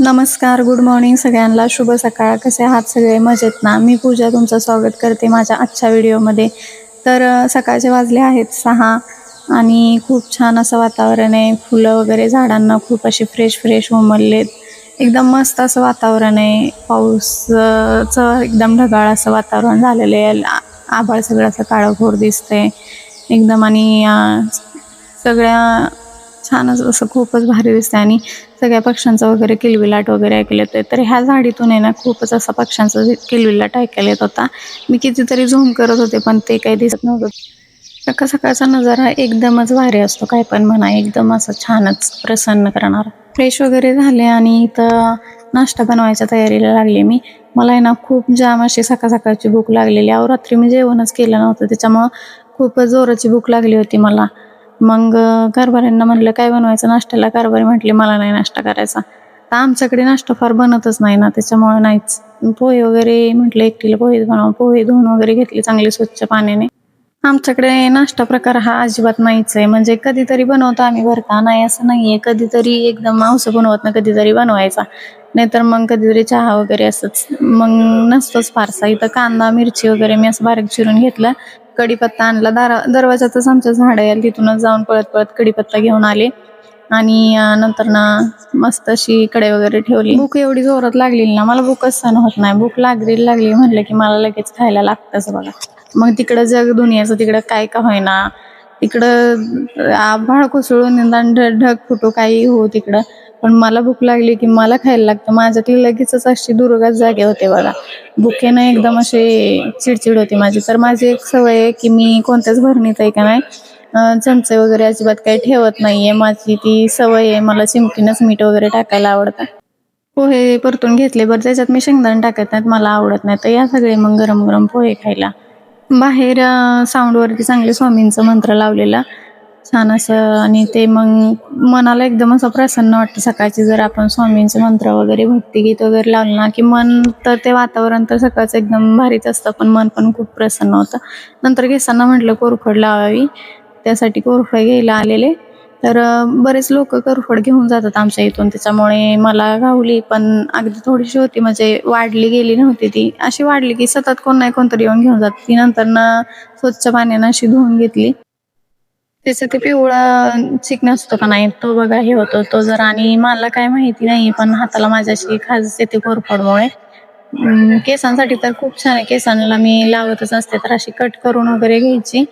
नमस्कार good morning सगळ्यांना. शुभ सकाळ. कसे आहात सगळे? मजेत ना? मी पूजा तुमचं स्वागत करते माझ्या आजच्या व्हिडिओमध्ये. तर सकाळचे वाजले आहेत सहा आणि खूप छान असं वातावरण आहे. फुलं वगैरे झाडांना खूप असे फ्रेश फ्रेश उमललेत. एकदम मस्त असं वातावरण आहे. पाऊसचं एकदम ढगाळ असं वातावरण झालेलं आहे. आ- आभाळ सगळं असं काळंभोर दिसतंय. एकदम आणि सगळ्या छानच असं खूपच भारी दिसतं आणि सगळ्या पक्ष्यांचा वगैरे किलबिलाट वगैरे ऐकले होते तर ह्या झाडीतून आहे ना खूपच असा पक्ष्यांचा किलबिलाट ऐकायला येत होता. मी कितीतरी झूम करत होते पण ते काही दिसत नव्हतं. सकाळ सकाळचा नजारा एकदमच भारी असतो काय पण म्हणा एकदम असं छानच प्रसन्न करणार. फ्रेश वगैरे झाले आणि इथं नाश्ता बनवायच्या तयारीला लागले मी. मला आहे ना खूप जाम अशी सकाळ सकाळची भूक लागलेली. अहो रात्री मी जेवणच केलं नव्हतं त्याच्यामुळं खूपच जोराची भूक लागली होती मला. मग कारभाऱ्यांना म्हणलं काय बनवायचं? नाश्त्याला कारभारी म्हटले मला नाही नाश्ता करायचा. तर आमच्याकडे नाश्ता फार बनतच नाही ना त्याच्यामुळे नाहीच. पोहे वगैरे म्हटलं एकटीला पोहे बनवा. पोहे धुवून वगैरे घेतले चांगले स्वच्छ पाण्याने. आमच्याकडे नाश्ता प्रकार हा अजिबात नाहीच आहे. म्हणजे कधीतरी बनवतो आम्ही बरं का? नाही असं नाही आहे कधीतरी एकदम मांस बनवत ना कधीतरी बनवायचा. नाहीतर मग कधीतरी चहा वगैरे असंच. मग नसतोच फारसा. इथं कांदा मिरची वगैरे मी असं बारीक चिरून घेतलं. कढीपत्ता आणला. दारा दरवाजातच आमचं झाड आहे तिथूनच जाऊन पळत पळत कढीपत्ता घेऊन आले. आणि नंतर ना मस्त अशी कडे वगैरे ठेवली. भूक एवढी जोरात लागलेली ना मला भूकच सण होत नाही. भूक लागली लागली म्हणलं की मला लगेच खायला लागतंच बघा. मग तिकडं जग दुनियाचं तिकडं काय का होईना. तिकडं आभाळ कोसळून निदान ढग फुटू काही हो तिकडं. पण मला भूक लागली की मला खायला लागतं. माझ्यातली लगेचच अशी दुर्गाच जागे होते बघा. भुकेनं एकदम असे चिडचिड होती माझी. तर माझी एक सवय आहे की मी कोणत्याच भरणीत आहे का नाही चमचे वगैरे अजिबात काही ठेवत नाहीये. माझी ती सवय आहे. मला चिमटीनंच मीठ वगैरे टाकायला आवडतं. पोहे परतून घेतले बरं. त्याच्यात मी शेंगदाणे टाकत नाहीत. मला आवडत नाही. तर या सगळे मग गरम गरम पोहे खायला. बाहेर साऊंडवरती चांगले स्वामींचं मंत्र लावलेला. छान असं आणि ते मग मनाला एकदम असं प्रसन्न वाटतं सकाळची जर आपण स्वामींचे मंत्र वगैरे भक्तिगीत वगैरे लावलं ना की मन तर ते वातावरण तर सकाळचं एकदम भारीच असतं पण मन पण खूप प्रसन्न होतं. नंतर घेताना म्हटलं कोरफड लावावी त्यासाठी कोरफड घ्यायला आलेले. तर बरेच लोक कोरफड घेऊन जातात आमच्या इथून त्याच्यामुळे मला गावली पण अगदी थोडीशी होती म्हणजे वाढली गेली नव्हती ती. अशी वाढली की सतत कोण नाही कोणतरी येऊन घेऊन जात. ती नंतर ना स्वच्छ पाण्यानं अशी धुवून घेतली. त्याचं ते पिवळा चिकन असतो का नाही तो बघा हे होतो तो जर आणि मला काय माहिती नाही पण हाताला माझ्याशी खास येते कोरफडमुळे. केसांसाठी तर खूप छान आहे केसांना मी लावतच असते तर अशी कट करून वगैरे घ्यायची.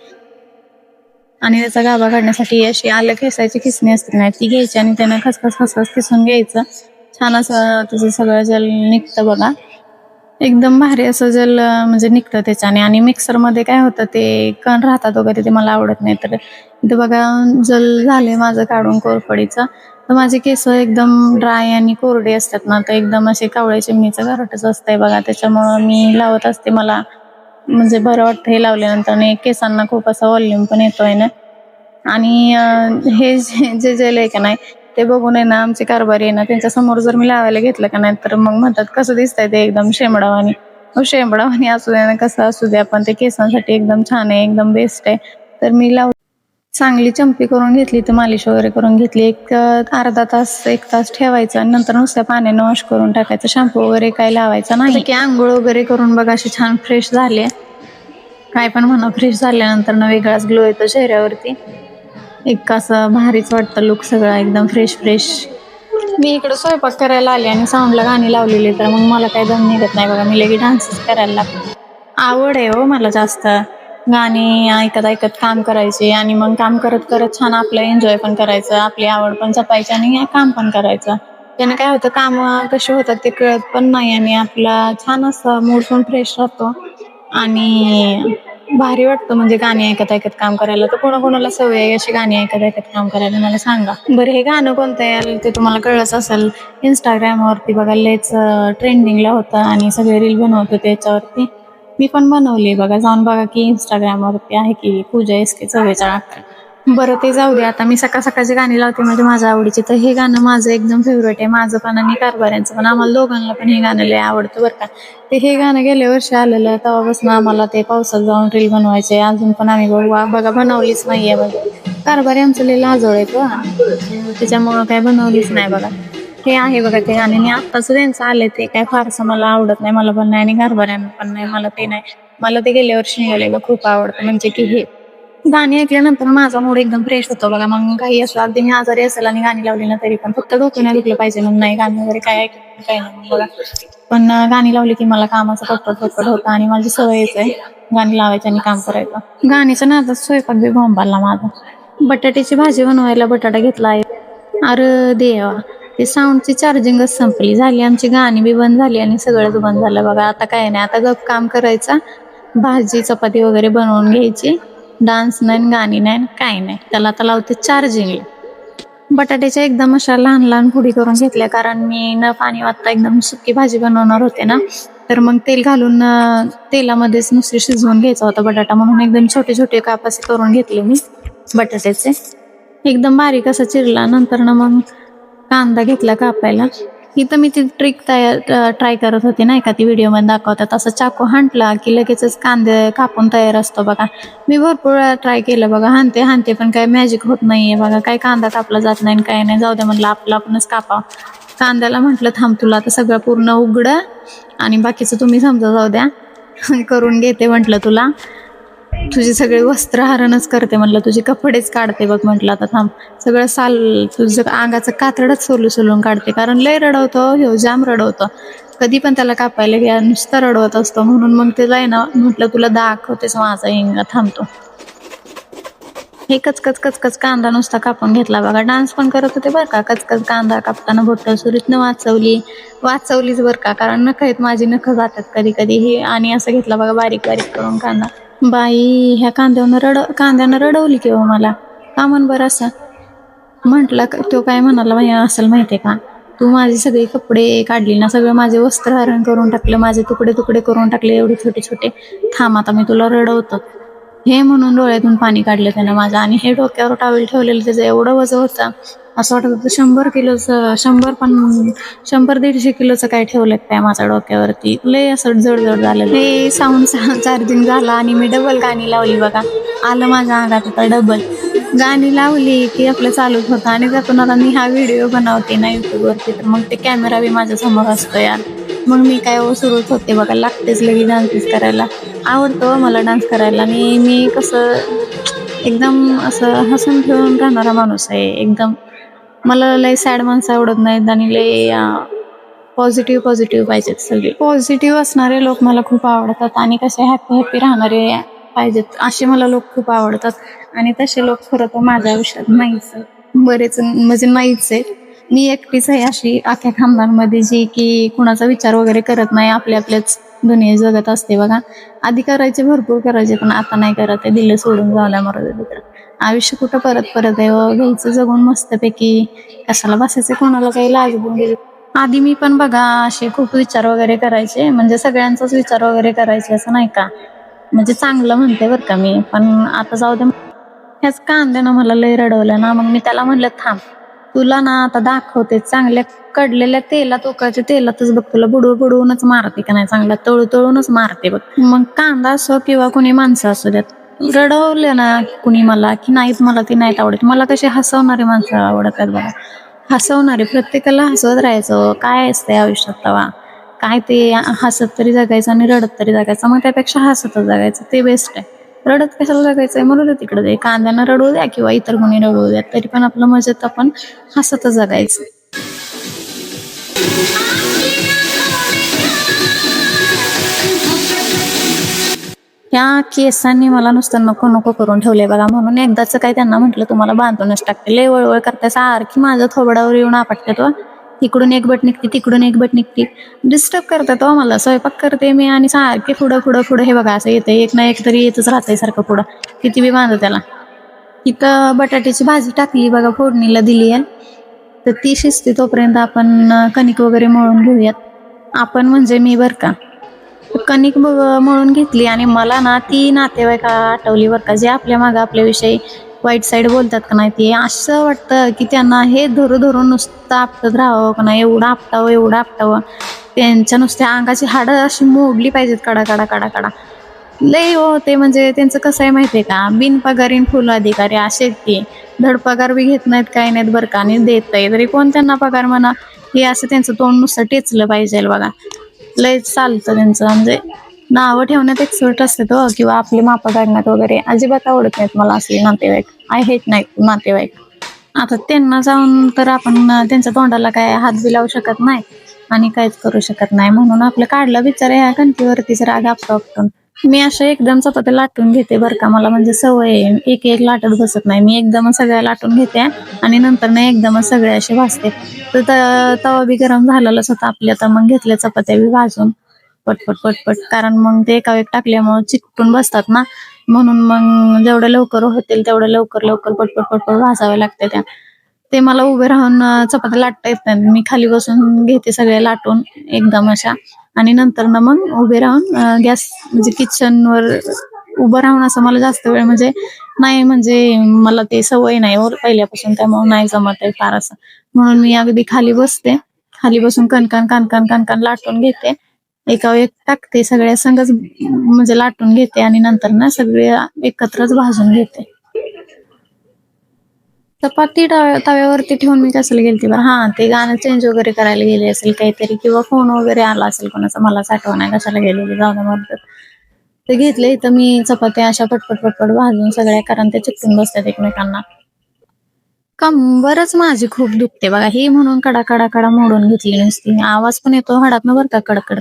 आणि त्याचा गाभा काढण्यासाठी अशी आलं खेसायची खिसणी असते नाही ती घ्यायची आणि त्यानं खसखस खसखस किसून घ्यायचं. छान असं त्याचं सगळं जल निघतं बघा. एकदम भारी असं जल म्हणजे निघतं त्याच्याने. आणि मिक्सरमध्ये काय होतं ते कण राहतात वगैरे ते मला आवडत नाही. तर इथं बघा जल झाले माझं काढून कोरफडीचं. तर माझे केस एकदम ड्राय आणि कोरडे असतात ना तर एकदम असे कावळे चिमणीचं घरटच असतंय बघा. त्याच्यामुळं मी लावत असते मला. म्हणजे बरं वाटतं हे लावल्यानंतर. आणि केसांना खूप असा वॉल्यूम पण येतोय ना. आणि हे जे जे जेल आहे का नाही ते बघून आहे ना आमचे कारभारी आहे ना त्यांच्यासमोर जर मी लावायला घेतलं का नाही तर मग म्हणतात कसं दिसतंय ते एकदम शेंबडावानी हो शेंबडावानी असू दे ना कसं असू दे आपण ते केसांसाठी एकदम छान आहे एकदम बेस्ट आहे. तर मी लाव चांगली चंपी करून घेतली तर मालिश वगैरे करून घेतली. एक अर्धा तास एक तास ठेवायचा आणि नंतर नुसत्या पाण्यानं वॉश करून टाकायचं. शॅम्पू वगैरे काही लावायचा नाही. की आंघोळ वगैरे करून बघा अशी छान फ्रेश झाली काय पण म्हणा फ्रेश झाल्यानंतर ना वेगळाच ग्लो येतो चेहऱ्यावरती. एक असं भारीच वाटतं लुक सगळा एकदम फ्रेश फ्रेश मी इकडं स्वयंपाक करायला आले आणि साऊंडला गाणी लावलेली तर मग मला काही दम निघत नाही बघा. मी लगेच डान्सच करायला लागते आवड आहे हो मला जास्त. गाणी ऐकत ऐकत काम करायचे आणि मग काम करत करत छान आपलं एन्जॉय पण करायचं आपली आवड पण जपायची आणि काम पण करायचं. त्यानं काय होतं काम कसे होतात ते कळत पण नाही आणि आपला छान असं मूड पण फ्रेश राहतो. आणि भारी वाटतं म्हणजे गाणी ऐकत ऐकत काम करायला. तर कोणाकोणाला सवय आहे अशी गाणी ऐकत ऐकत काम करायला? मला सांगा. बरं हे गाणं कोणतं आहे? ते तुम्हाला कळलंच असेल. इंस्टाग्रामवरती बघा लयच ट्रेंडिंगला होतं आणि सगळे रील बनवत होते त्याच्यावरती. मी पण बनवली बघा. जाऊन बघा की इंस्टाग्रामवरती आहे की पूजा एस के चव्वेचाळ बरं ते जाऊ दे. आता मी सकाळ सकाळची गाणी लावते म्हणजे माझ्या आवडीची. तर हे गाणं माझं एकदम फेवरेट आहे. माझं पण आणि कारभाऱ्यांचं पण. आम्हाला दोघांना पण हे गाणं लय आवडतं बरं का. ते हे गाणं गेल्या वर्षी आलेलं तेव्हापासून आम्हाला ते पावसात जाऊन रील बनवायचे. अजून पण आम्ही बघू. बघा बनवलीच नाहीये बघा. कारभारी आमचं लय लाजोळ आहे तो त्याच्यामुळं काय बनवलीच नाही बघा. हे आहे बघा ते आणि मी आत्ताच त्यांचं आले ते काय फारसं मला आवडत नाही. मला पण नाही आणि घरभऱ्यांना पण नाही. मला ते नाही. मला ते गेल्या वर्षी निघालेलं खूप आवडतं. म्हणजे की हे गाणी ऐकल्यानंतर माझा मूड एकदम फ्रेश होतो बघा. मग काही असलं अगदी मी आजारी असेल आणि गाणी लावली ना तरी पण फक्त डोकं नाही दुखलं पाहिजे. मग नाही गाणी वगैरे काय ऐकलं काय नाही बघा. पण गाणी लावली की मला कामाचं पटपट पटपट होतं आणि माझी सवयच आहे गाणी लावायची आणि काम करायचं. गाणीचं नादात स्वयंपाक बी बोंबाला माझा. बटाट्याची भाजी बनवायला बटाटा घेतला आहे. अरे देवा ते साऊंडची चार्जिंगच संपली झाली. आमची गाणी बी बंद झाली आणि सगळंच बंद झालं बघा. आता काय नाही आता गप काम करायचा. भाजी चपाती वगैरे बनवून घ्यायची. डान्स नाही गाणी नाही काही नाही. त्याला आता लावते चार्जिंगला बटाट्याच्या एकदम अशा लहान लहान पुडी करून घेतल्या. कारण मी न पाणी वाटता एकदम सुकी भाजी बनवणार होते ना. तर मग तेल घालून तेलामध्येच नुसरी शिजवून घ्यायचा होता बटाटा. म्हणून एकदम छोटे छोटे काप असे करून घेतले मी बटाट्याचे. एकदम बारीक असा चिरला. नंतर ना मग कांदा घेतला कापायला. इथं मी ती ट्रिक तयार ट्राय करत होते नाही का ती व्हिडिओमध्ये दाखवतात असं चाकू हांटला की लगेचच कांदे कापून तयार असतो बघा. मी भरपूर वेळा ट्राय केलं बघा. हानते हानते पण काय मॅजिक होत नाही आहे बघा. काय कांदा कापला जात नाही आणि काय नाही. जाऊ द्या म्हटलं आपलं आपणच कापा कांद्याला म्हटलं थांब तुला आता सगळं पूर्ण उघडं आणि बाकीचं तुम्ही समजा जाऊ द्या. करून घेते म्हटलं तुला. तुझी सगळे वस्त्रहरणच करते म्हटलं तुझे कपडेच काढते बघ म्हटलं आता थांब. सगळं साल तुझं अंगाचं कातडच सोलू सोलून काढते कारण लय रडवतो ह्यो जाम रडवतो. कधी पण त्याला कापायला घ्या नुसतं रडवत असतो म्हणून मग त्याला आहे ना म्हटलं तुला दाखवतेच माझा हिंगा थांबतो. हे कचकच कचकच कांदा नुसता कापून घेतला बघा. डान्स पण करत होते बरं का कचकच कांदा कापताना बोट सुरीतनं वाचवली. वाचवलीच बरं का कारण नख आहेत माझी नख जातात कधी कधी. हे आणि असं घेतला बघा बारीक बारीक करून कांदा. बाई ह्या कांद्यावरनं रड कांद्यानं रडवली किंवा हो मला. का म्हण बरं असं. म्हटलं तो काय म्हणाला बाई असेल माहितीये का तू माझे सगळे कपडे काढली ना सगळं माझे वस्त्र हरण करून टाकलं माझे तुकडे तुकडे करून टाकले एवढे छोटे छोटे. थांब आता मी तुला रडवतो. हे म्हणून डोळ्यातून पाणी काढलं त्यानं माझं आणि हे डोक्यावर टावेल ठेवलेलं त्याचं एवढं वजं होतं. असं वाटत होतं शंभर किलोचं शंभर पण शंभर दीडशे किलोचं काय ठेवलं काय माझ्या डोक्यावरती. लय असं जडजड झालं. हे साऊंड चार्जिंग झालं आणि मी डबल गाणी लावली बघा. आलं माझ्या अंगात आता डबल गाणी लावली की आपलं चालूच होतं आणि त्यातून आता मी हा व्हिडिओ बनवते ना यूट्यूबवरती तर मग ते कॅमेरा बी माझ्यासमोर असतो यार. मग मी काय हो, सुरूच होते बघा. लागतेच लगेच डान्स करायला. आवडतो मला डान्स करायला. आणि मी कसं एकदम असं हसून खेळून राहणारा माणूस आहे. एकदम मला लय सॅड माणसं आवडत नाहीत आणि लय पॉझिटिव्ह पॉझिटिव्ह पाहिजेत सगळे. पॉझिटिव्ह असणारे लोक मला खूप आवडतात आणि कसे हॅपी हॅपी राहणारे पाहिजेत असे मला लोक खूप आवडतात. आणि तसे लोक खरं तर माझ्या आयुष्यात नाहीच बरेच म्हणजे नाहीच आहेत. मी एकटीच आहे अशी अख्ख्या खांबांमध्ये जी की कुणाचा विचार वगैरे करत नाही आपल्या आपल्याच दुनिया जगत असते बघा. आधी करायचे भरपूर करायचे पण आता नाही करत आहे. दिलं सोडून जावल्या मरत तिकडं आयुष्य कुठं परत परत आहे घ्यायचं जगून मस्तपैकी. कशाला बसायचं कोणाला काही लागून गेली आधी मी पण बघा असे खूप विचार वगैरे करायचे. म्हणजे सगळ्यांचाच विचार वगैरे करायचे असं नाही का? म्हणजे चांगलं म्हणते बरं का मी. पण आता जाऊ दे. ह्याच कांद्यानं मला लय रडवलं ना मग मी त्याला म्हणलं थांब. तुला ना आता दाखवते चांगल्या कडलेल्या तेलात उकळच्या तेलातच बघ तुला बुडू बुडवूनच मारते का नाही चांगला? तळू तळूनच मारते बघ. मग कांदा असो किंवा कुणी माणसं असू द्यात रडवले ना कुणी मला की नाहीत मला ती नाहीत आवडत. मला कशी हसवणारी माणसं आवडतात बघा. हसवणारे प्रत्येकाला हसवत राहायचं. काय असते आयुष्यात तवा? काय ते हसत तरी जगायचं आणि रडत तरी जगायचं. मग त्यापेक्षा हसतच जगायचं. ते बेस्ट आहे. रडत कशाला जगायचंय? म्हणून दे तिकडे दे. कांद्यानं रडू द्या किंवा इतर कोणी रडू द्या तरी पण आपलं मजेत आपण हसतच जगायचं. त्या केसांनी मला नुसतं नको नको करून ठेवले बघा. म्हणून एकदाच काय त्यांना म्हटलं तुम्हाला बांधूनच टाकते. लय वळवळ करता सारखी माझ्या थोबडावर येऊन आपटते तो इकडून एक बट निघते तिकडून एक बट निघते. डिस्टर्ब करतात हो तो मला स्वयंपाक करते मी आणि सारखे पुढं पुढं पुढं हे बघा असं येतं एक ना एक तरी येतच राहतंय सारखं पुढं. किती बी बांध त्याला. इथं बटाट्याची भाजी टाकली बघा फोडणीला दिली आहे. तर ती शिजते तोपर्यंत आपण कणिक वगैरे मळून घेऊयात. आपण म्हणजे मी बरं का. कणिक मळून घेतली आणि मला ना ती नातेवाईका आठवली बरं का जे आपल्या मागं आपल्याविषयी वाईट साईड बोलतात का नाही ते. असं वाटतं की त्यांना हे धरू धरून नुसतं आपटत राहावं का नाही एवढं आपटावं एवढं आपटावं. त्यांच्या नुसत्या अंगाची हाडं अशी मोडली पाहिजेत कडा कडा कडा कडा लय हो ते म्हणजे त्यांचं कसं आहे माहितीये का? बिनपगारीन फुल अधिकारी असे आहेत ते. धड पगार बी घेत नाहीत काही नाहीत बरं का आणि देत आहे तरी कोण त्यांना पगार म्हणा? हे असं त्यांचं तोंड नुसतं टेचलं पाहिजे बघा. लय चालतं त्यांचं. म्हणजे नावं ठेवण्यात एक्सपर्ट असते तो किंवा आपली मापं काढण्यात वगैरे. अजिबात आवडत नाहीत मला असले नातेवाईक. आय हेट नाही नातेवाईक. आता त्यांना जाऊन तर आपण त्यांच्या तोंडाला काय हात बी लावू शकत नाही आणि काहीच करू शकत नाही. म्हणून आपलं काढलं विचार ह्या कणकीवरतीच राग आपतो मी असं एकदम चपात्या लाटून घेते बरं का. मला म्हणजे सवय एक एक लाटत बसत नाही. मी एकदमच सगळ्या लाटून घेते आणि नंतर ना एकदमच सगळे असे भाजते. तर त- तवा बी गरम झालेलाच होता. आपल्या तर मग घेतल्या चपात्या बी भाजून. पटपट पटपट कारण मग ते एका टाकल्यामुळे चिकटून बसतात ना. म्हणून मग जेवढं लवकर होतील तेवढं लवकर लवकर पटपट पटपट घासावे लागते त्या. ते मला उभे राहून चपाती चपात्या लाटता येत नाही मी खाली बसून घेते सगळे लाटून एकदम अशा. आणि नंतर ना मग उभे राहून गॅस म्हणजे किचनवर उभं राहून असं मला जास्त वेळ म्हणजे नाही म्हणजे मला ते सवय नाही वर पहिल्यापासून. त्यामुळे नाही जमत आहे फार असं. म्हणून मी अगदी खाली बसते. खाली बसून कणकण कणकण कणकण लाटून घेते. एका एक टाकते सगळ्या संगच म्हणजे लाटून घेते आणि नंतर ना सगळे एकत्रच भाजून घेते. चपाती तव्यावरती ठेवून मी कशाला गेलती बरं? हा ते गाणं चेंज वगैरे करायला गेले असेल काहीतरी किंवा फोन वगैरे आला असेल कोणाचा मला आठवण आहे कशाला गेलेली जाऊ दे ते घेतले तर मी चपात्या अशा पटपट पटपट भाजून सगळ्या कारण ते चिकटून बसतात एकमेकांना. कंबरच माझी खूप दुखते बघा ही म्हणून कडा कडा कडा मोडून घेतली नसती. आवाज पण येतो हाडात बरं का कडकड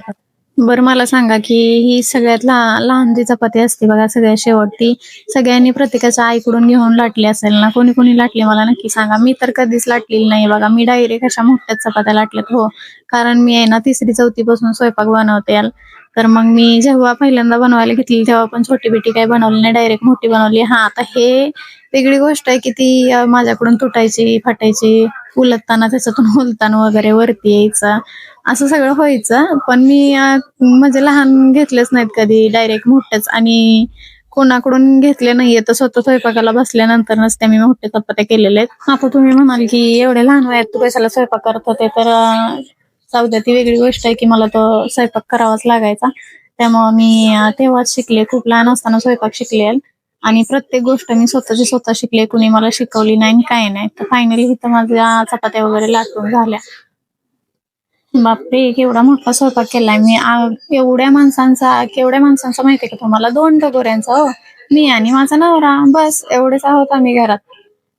बरं मला सांगा की ही सगळ्यात लहान जी चपाती असते बघा सगळ्यात शेवट ती सगळ्यांनी प्रत्येकाच्या आईकडून घेऊन लाटली असेल ना कोणी कोणी लाटली मला नक्की सांगा. मी तर कधीच लाटलेली नाही बघा. मी डायरेक्ट अशा मोठ्याच चपात्या लाटल्यात हो. कारण मी आहे ना तिसरी चौथी पासून स्वयंपाक बनवते याल. तर मग मी जेव्हा पहिल्यांदा बनवायला घेतली तेव्हा पण छोटी बिटी काही बनवली नाही. डायरेक्ट मोठी बनवली. हा आता हे वेगळी गोष्ट आहे की ती माझ्याकडून तुटायची फाटायची उलटताना त्याच्यातून उलताना वगैरे वरती यायचं. असं सगळं व्हायचं. पण मी म्हणजे लहान घेतलेच नाहीत कधी डायरेक्ट मोठ्याच आणि कोणाकडून घेतले नाहीये. तर स्वतः स्वयंपाकाला बसल्यानंतर त्या मी मोठ्या चपात्या केलेले आहेत. आता तुम्ही म्हणाल की एवढ्या लहान वयात तू कशाला स्वयंपाक करत होते? तर अं, जाऊ द्या ती वेगळी गोष्ट आहे की मला तो स्वयंपाक करावाच लागायचा. त्यामुळे मी तेव्हाच शिकले. खूप लहान असताना स्वयंपाक शिकले. आणि प्रत्येक गोष्ट मी स्वतःची स्वतः शिकले. कुणी मला शिकवली नाही आणि काय नाही. तर फायनली इथं माझ्या चपात्या वगैरे लाटून झाल्या. बापरे केवढा मोठा स्वयंपाक केलाय मी. आ- एवढ्या माणसांचा केवढ्या माणसांचा माहितीये का तुम्हाला? दोन डगोऱ्यांचा हो. मी आणि माझा नवरा. बस एवढेच आहोत आम्ही घरात.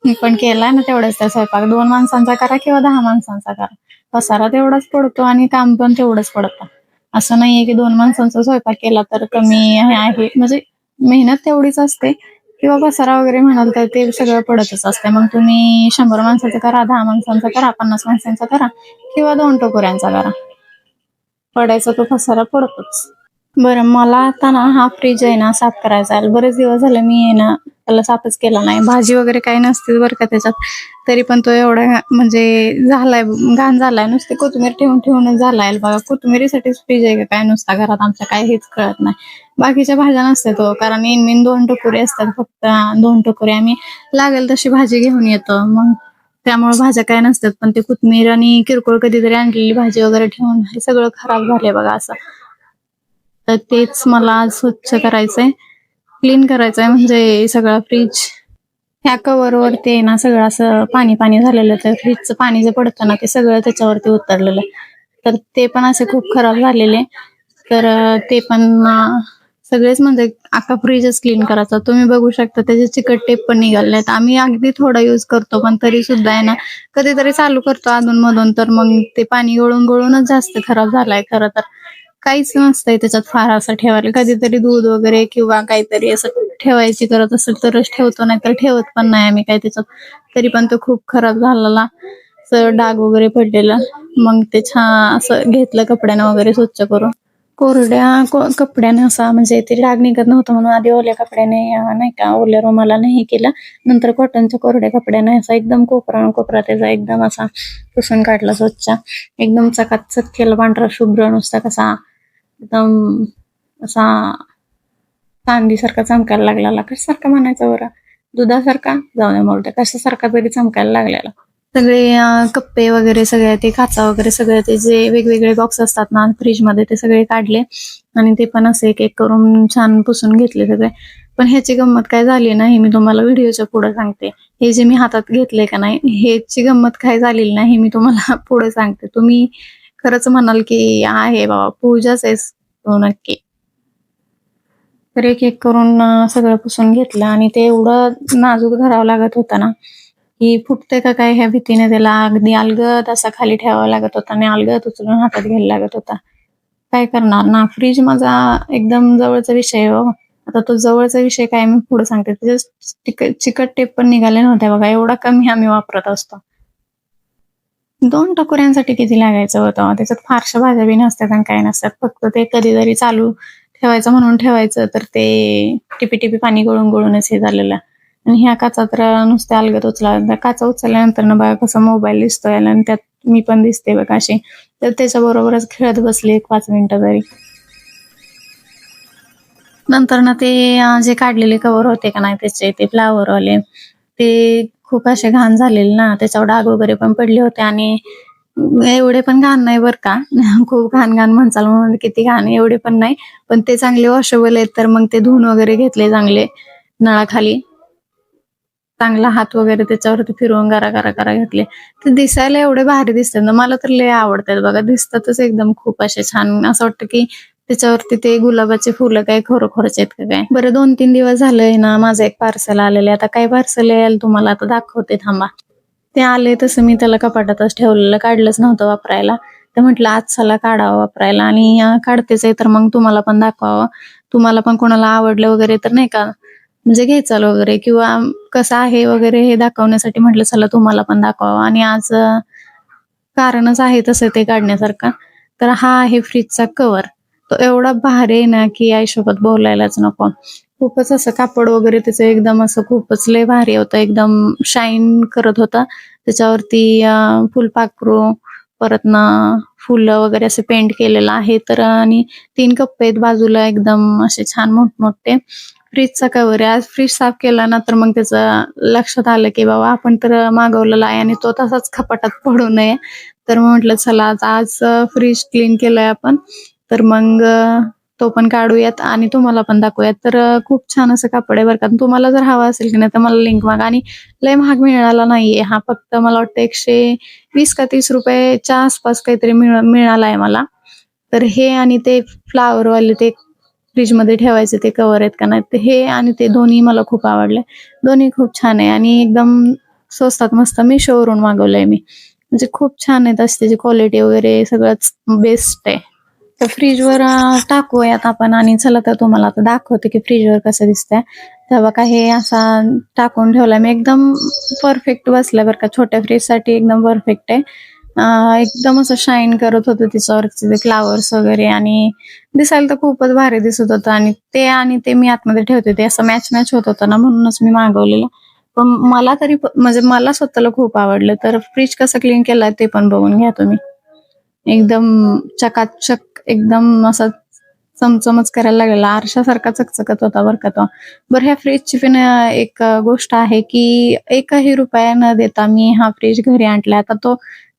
मी पण केलाय ना तेवढेच त्या स्वयंपाक. दोन माणसांचा करा किंवा दहा माणसांचा करा. पसारा तेवढाच पडतो आणि काम पण तेवढंच पडतं. असं नाहीये की दोन माणसांचा स्वयंपाक केला तर कमी आहे आहे. म्हणजे मेहनत तेवढीच असते. किंवा पसारा वगैरे म्हणाल तर ते सगळं पडतच असते मग तुम्ही शंभर माणसाचं करा दहा माणसांचा करा पन्नास माणसांचा करा किंवा दोन टोकऱ्यांचा करा. पडायचा तो पसारा पडतोच. बरं मला आता ना हा फ्रीज आहे ना साफ करायचा आहे. बरेच दिवस झाले मी आहे ना त्याला साफच केला नाही. भाजी वगैरे काही नसते बरं का त्याच्यात. तरी पण तो एवढा म्हणजे झालाय घाण झालाय. नुसते कोथिंबीर ठेवून ठेवूनच झालाय. बघा कोथिंबीरीसाठीच फ्रीज आहे का काय नुसता घरात आमच्या काय हेच कळत नाही. बाकीच्या भाज्या नसतात हो, कारण कारण मेन दोन टोकरी असतात फक्त. दोन टोकरी आम्ही लागेल तशी भाजी घेऊन येतो. मग त्यामुळे भाज्या काय नसतात पण ते कोथमीर आणि किरकोळ कधीतरी आणलेली भाजी वगैरे ठेवून हे सगळं खराब झालंय बघा असं. तर तेच मला स्वच्छ करायचंय क्लीन करायचंय म्हणजे सगळं फ्रीज ह्या कवर वरती आहे ना सगळं असं पाणी पाणी झालेलं तर फ्रीजचं पाणी जे पडतं ना ते सगळं त्याच्यावरती उतरलेलं तर ते पण असे खूप खराब झालेले तर ते पण सगळेच म्हणजे अख्खा फ्रीजच क्लीन करायचा तुम्ही बघू शकता त्याचे चिकट टेप पण निघाले आहेत आम्ही अगदी थोडा युज करतो पण तरी सुद्धा आहे ना कधीतरी चालू करतो अधून मधून तर मग ते पाणी गळून गळूनच जास्त खराब झालाय खरं तर. काहीच नसतंय त्याच्यात फार असं ठेवायला. कधीतरी दूध वगैरे किंवा काहीतरी असं ठेवायची करत असेल तरच ठेवतो नाही तर ठेवत पण नाही आम्ही काय त्याच्यात. तरी पण तो खूप खराब झालेला. असं डाग वगैरे पडलेला. मग ते छान असं घेतलं कपड्यानं वगैरे स्वच्छ करून. कोरड्या को- कपड्याने असा म्हणजे ते डाग निघत नव्हतं म्हणून आधी ओल्या कपड्याने नाही का ओल्या रुमाला नाही केला. नंतर कॉटनच्या कोरड्या कपड्याने असा एकदम कोपरा कोपरा त्याचा एकदम असा पुसून काढला स्वच्छ. एकदम चकाचक केला पांढरा शुभ्र नुसता कसा एकदम असा चांदीसारखा चमकायला लागलेला. कशासारखा म्हणायचा बरं? दुधासारखा? जाऊ दे मग कशासारखा तरी चमकायला लागलेला. सगळे कप्पे वगैरे सगळे ते काचा वगैरे सगळे ते जे वेगवेगळे बॉक्स असतात ना फ्रीजमध्ये ते सगळे काढले. आणि ते पण असे एक एक करून छान पुसून घेतले सगळे. पण ह्याची गंमत काय झाली नाही मी तुम्हाला व्हिडिओच्या पुढे सांगते. हे जे मी हातात घेतले का नाही ह्याची गंमत काय झालेली नाही हे मी तुम्हाला पुढे सांगते. तुम्ही खरंच म्हणाल की आहे बाबा पूजाच आहेस तू नक्की. तर एक एक करून सगळं पुसून घेतलं आणि ते एवढं नाजूक धरावं लागत होतं ना की फुटते का काय? ह्या भीतीने त्याला अगदी अलगद असा खाली ठेवावा लागत होता आणि अलगद उचलून हातात घ्यायला लागत होता. काय करणार? ना फ्रीज माझा एकदम जवळचा विषय हो. आता तो जवळचा विषय काय मी पुढे सांगते. त्याचे चिकट टेप पण निघाले नव्हते बघा. एवढा कमी आम्ही वापरत असतो. दोन टकोऱ्यांसाठी किती लागायचं होतं? त्याच्यात फारशा भाज्या बी नसतात आणि काय नसतात. फक्त ते कधीतरी चालू ठेवायचं म्हणून ठेवायचं तर ते टिपी टिपी पाणी गळून गळूनच हे झालेलं. आणि ह्या काचा तर नुसत्या अलगत उचला काचा उचलल्यानंतर ना बघा कसं मोबाईल दिसतोय आणि त्यात मी पण दिसते बघा अशी. तर त्याच्या बरोबरच खेळत बसले एक पाच मिनिटं तरी. नंतर ना ते जे काढलेले कवर होते का नाही त्याचे ते फ्लावर वाले ते खूप असे घाण झालेले ना त्याच्यावर डाग वगैरे पण पडले होते आणि एवढे पण घाण नाही बर का. खूप घाण घाण म्हणचाल म्हणून किती घाण एवढे पण नाही. पण ते चांगले वॉशेबल आहेत तर मग ते धुवून वगैरे घेतले चांगले नळाखाली. चांगला हात वगैरे त्याच्यावरती फिरवून गारा गारा गारा घातले. ते दिसायला एवढे भारी दिसतात ना मला तर लय आवडतात बघा. दिसतातच एकदम खूप असे छान. असं वाटतं की त्याच्यावरती ते गुलाबाचे फुलं काय खरोखरच आहेत का काय? बरं दोन तीन दिवस झालंय ना माझं एक पार्सल आलेलं आता काय पार्सल यायला तुम्हाला आता दाखवते थांबा. ते आले तसं मी त्याला कपाटातच ठेवलेलं काढलंच नव्हतं वापरायला. तर म्हटलं आज चला काढावं वापरायला. आणि काढतेच आहे तर मग तुम्हाला पण दाखवावं. तुम्हाला पण कोणाला आवडलं वगैरे तर नाही का? म्हणजे घ्यायचाल वगैरे किंवा कसं आहे वगैरे हे दाखवण्यासाठी म्हटलं चला तुम्हाला पण दाखवावं. आणि आज कारणच आहे तसं ते काढण्यासारखं. तर हा आहे फ्रीजचा कवर तो एवढा भारी आहे ना की आईसोबत बोलायलाच नको. खूपच असं कापड वगैरे त्याचं एकदम असं खूपच लय भारी होतं. एकदम शाईन करत होता. त्याच्यावरती फुलपाखरू परत ना फुलं वगैरे असं पेंट केलेलं आहे. तर आणि तीन कप्पे आहेत बाजूला एकदम असे छान मोठमोठे. फ्रीजचा कवर आहे. आज फ्रीज साफ केला ना तर मग त्याचं लक्षात आलं की बाबा आपण तर मागवलेला आहे आणि तो तसाच खपाटात पडू नये. तर म्हटलं चला आज आज फ्रीज क्लीन केलंय आपण. तर मग तो पण काढूयात आणि तुम्हाला पण दाखवूयात. तर खूप छान असं कापड आहे बरं का. तुम्हाला जर हवा असेल की नाही तर मला लिंक मागा. आणि लय महाग मिळाला नाहीये. हा फक्त मला वाटतं एकशे वीस का तीस रुपयाच्या आसपास काहीतरी मिळ मिळाला आहे मला. तर हे आणि ते flower वाले ते फ्रीजमध्ये ठेवायचे ते कवर आहेत का नाही हे आणि ते दोन्ही मला खूप आवडले. दोन्ही खूप छान आहे आणि एकदम स्वस्तात मस्त मी शोवरून मागवलंय मी. म्हणजे खूप छान आहेत अशी त्याची क्वालिटी वगैरे सगळंच बेस्ट आहे. तर फ्रीजवर टाकूयात आपण आणि चला तर तुम्हाला आता दाखवते की फ्रीजवर कसं दिसतंय. तेव्हा काही हे असा टाकून ठेवला मी एकदम परफेक्ट बसला बरं का छोट्या फ्रीजसाठी एकदम परफेक्ट आहे. एकदम असं शाईन करत होतं तिच्यावरचे ते फ्लावर्स वगैरे आणि दिसायला तर खूपच भारी दिसत होतं आणि ते आणि ते मी आतमध्ये ठेवते ते असं मॅच मॅच होत होतं ना म्हणूनच मी मागवलेलं. पण मला तरी म्हणजे मला स्वतःला खूप आवडलं. तर फ्रीज कसं क्लीन केलाय ते पण बघून घ्या तुम्ही. एकदम चकाचक एकदम असा चमचमच करायला लागला आरशासारखा चकचकत होता बरं का तो. बरं ह्या फ्रीजची पण एक गोष्ट आहे की एकही रुपया न देता मी हा फ्रीज घरी आणलाय. आता तो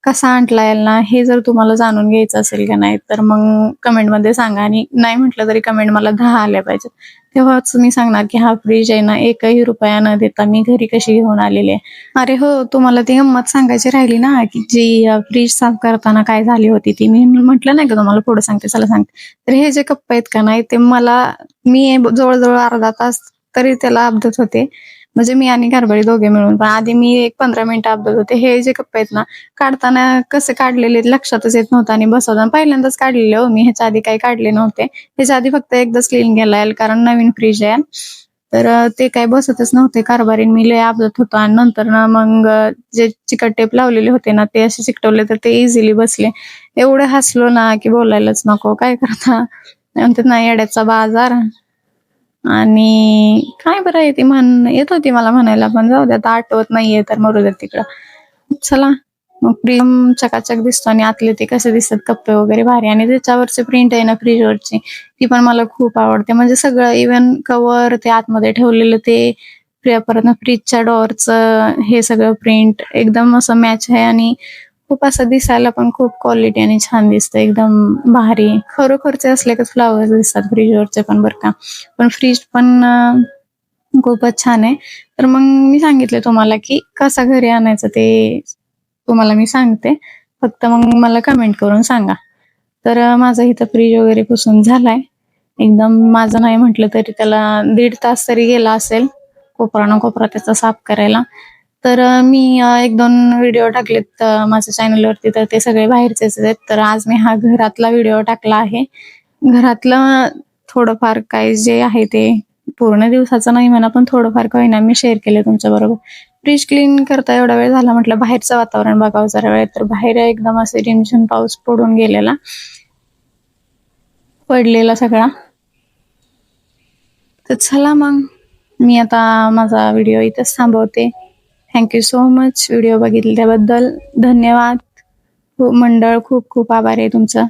कसा आणला येईल ना हे जर तुम्हाला जाणून घ्यायचं असेल का नाही तर मग कमेंटमध्ये सांगा. आणि नाही म्हटलं तरी कमेंट मला दहा आल्या पाहिजेत. तेव्हाच मी सांगणार की हा फ्रीज आहे ना एकही रुपया न देता मी घरी कशी घेऊन आलेली आहे. अरे हो तुम्हाला ती गंमत सांगायची राहिली ना की जी फ्रीज साफ करताना काय झाली होती ती. मी म्हटलं नाही का तुम्हाला पुढे सांगते चला सांगते. तर हे जे कप्पे आहेत का नाही ते मला मी जवळजवळ अर्धा तास तरी त्याला अपडेट होते. म्हणजे मी आणि कारभारी दोघे मिळून पण आधी मी एक पंधरा मिनिटं अपदत होते. हे जे कप्पे आहेत ना काढताना कसे काढलेले लक्षातच येत नव्हतं आणि बसवताना पहिल्यांदाच काढलेले हो मी. ह्याच्या आधी काही काढले नव्हते. ह्याच्या आधी फक्त एकदाच क्लीन केला कारण नवीन फ्रीज आहे. तर ते काय बसतच नव्हते कारभारीन. मी लय अपदत होतो आणि नंतर ना मग जे चिकट टेप लावलेले होते ना ते असे चिकटवले तर ते इझिली बसले. एवढे हसलो ना की बोलायलाच नको. काय करता? म्हणतात ना येड्याचा बाजार. आणि काय बरं आहे ती म्हण येत होती मला म्हणायला पण जाऊ द्या आता आठवत नाहीये तर मरू दे तिकडं. चला मग प्रियम चकाचक दिसतो आणि आतले ते कसे दिसतात कप्पे वगैरे भारी. आणि त्याच्यावरची प्रिंट आहे ना फ्रीजवरची ती पण मला खूप आवडते. म्हणजे सगळं इव्हन कवर ते आतमध्ये ठेवलेलं ते परत ना फ्रीजच्या डोअरचं हे सगळं प्रिंट एकदम असं मॅच आहे. आणि खूप असं दिसायला पण खूप क्वालिटी आणि छान दिसतं एकदम भारी. खरोखरचे असले का फ्लावर्स दिसतात फ्रीजवरचे पण बरं का. पण फ्रीज पण खूपच छान आहे. तर मग मी सांगितले तुम्हाला की कसा घरी आणायचं ते तुम्हाला मी सांगते. फक्त मग मला कमेंट करून सांगा. तर माझा इथं फ्रीज वगैरे पुसून झालाय. एकदम माझं नाही म्हटलं तरी त्याला दीड तास तरी गेला असेल. कोपरा न कोपरा त्याचा साफ करायला. तर मी एक दोन व्हिडिओ टाकलेत माझ्या चॅनलवरती तर ते सगळे बाहेरचेच आहेत. तर आज मी हा घरातला व्हिडिओ टाकला आहे. घरातलं थोडंफार काय जे आहे ते पूर्ण दिवसाचं नाही म्हणा पण थोडंफार काही ना मी शेअर केलं तुमच्या बरोबर. फ्रीज क्लीन करता एवढा वेळ झाला म्हटलं बाहेरचं वातावरण बघावं जरा वेळ. तर बाहेर एकदम असे रिमझिम पाऊस पडून गेलेला. पडलेला सगळा. तर चला मग मी आता माझा व्हिडिओ इथंच थांबवते. Thank you so much video बघितल्याबद्दल धन्यवाद. खूप मंडळ खूप खूप आभार आहे तुमचं.